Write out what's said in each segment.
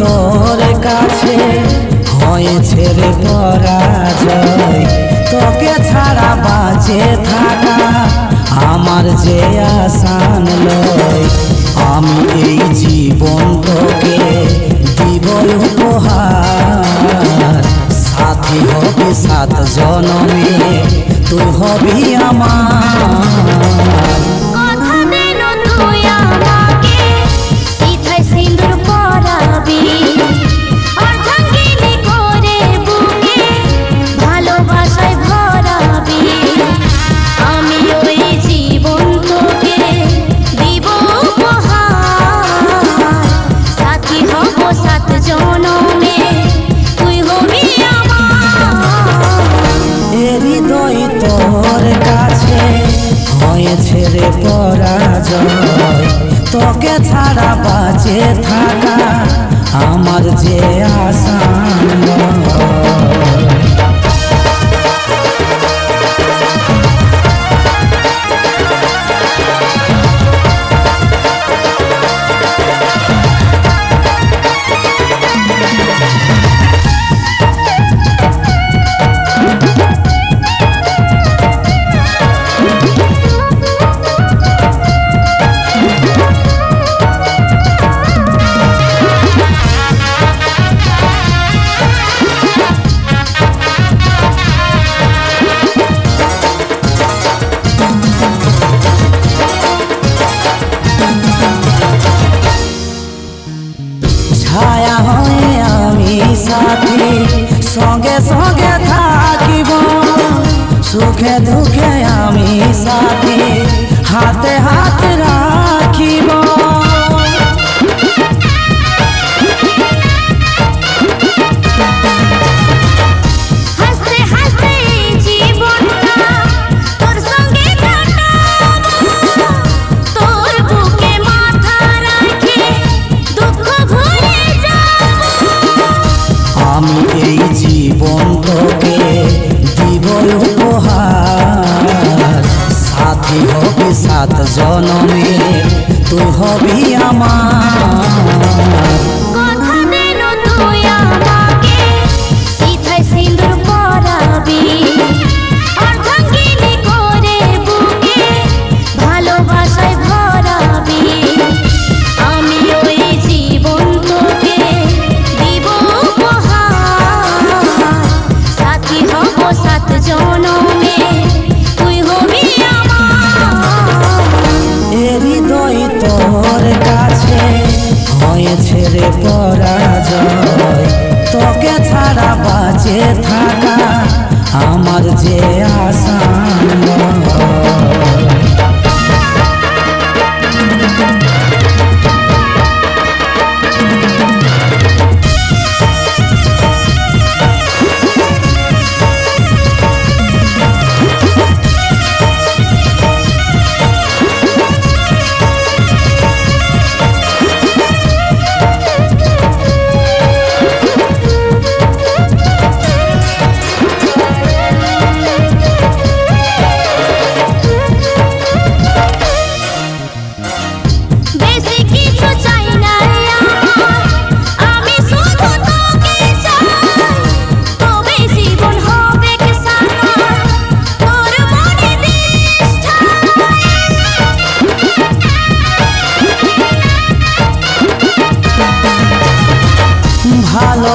তোর কাছে হয়েছে রে পরাজয়। তোকে ছাড়া বাঁচে থাকা আমার যে আসান লয়। আমি এই জীবন তোকে দিব উপহার। সাথী হবে সাত জনমে, তুই হবি আমার তোকে ছাড়া বাঁচে থাকা আমার যে আসান সাথী সঙ্গে সঙ্গে থাকিব। সুখে দুঃখে আমি সাথী হাতে হাত রাখিব আমার। আমার যে আসান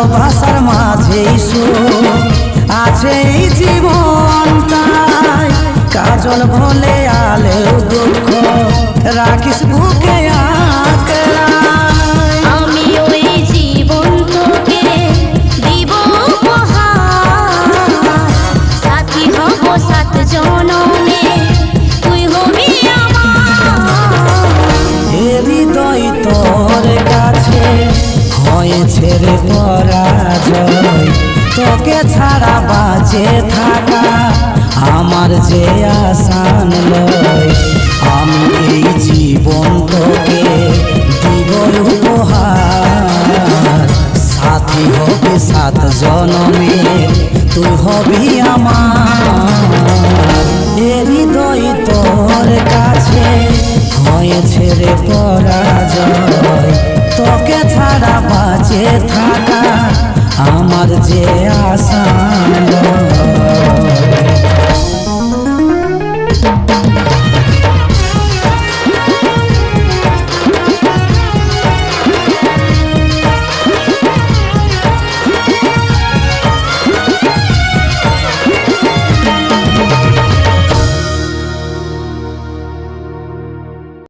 ভালোবাসার মাঝে আছে এই জীবন কাজল ভোলে আলেও দুঃখ। রাখিস বুকে হয়েছে রে পরাজয়। তোকে ছাড়া বাঁচে থাকা আমার যে আসান লয়। আমি এই জীবন তোকে দিব উপহার। সাথী হবে সাত জনমে, তুই হবি আমার। হৃদয় তোর কাছে হয়েছে রে পরাজয়। আমার যে আশা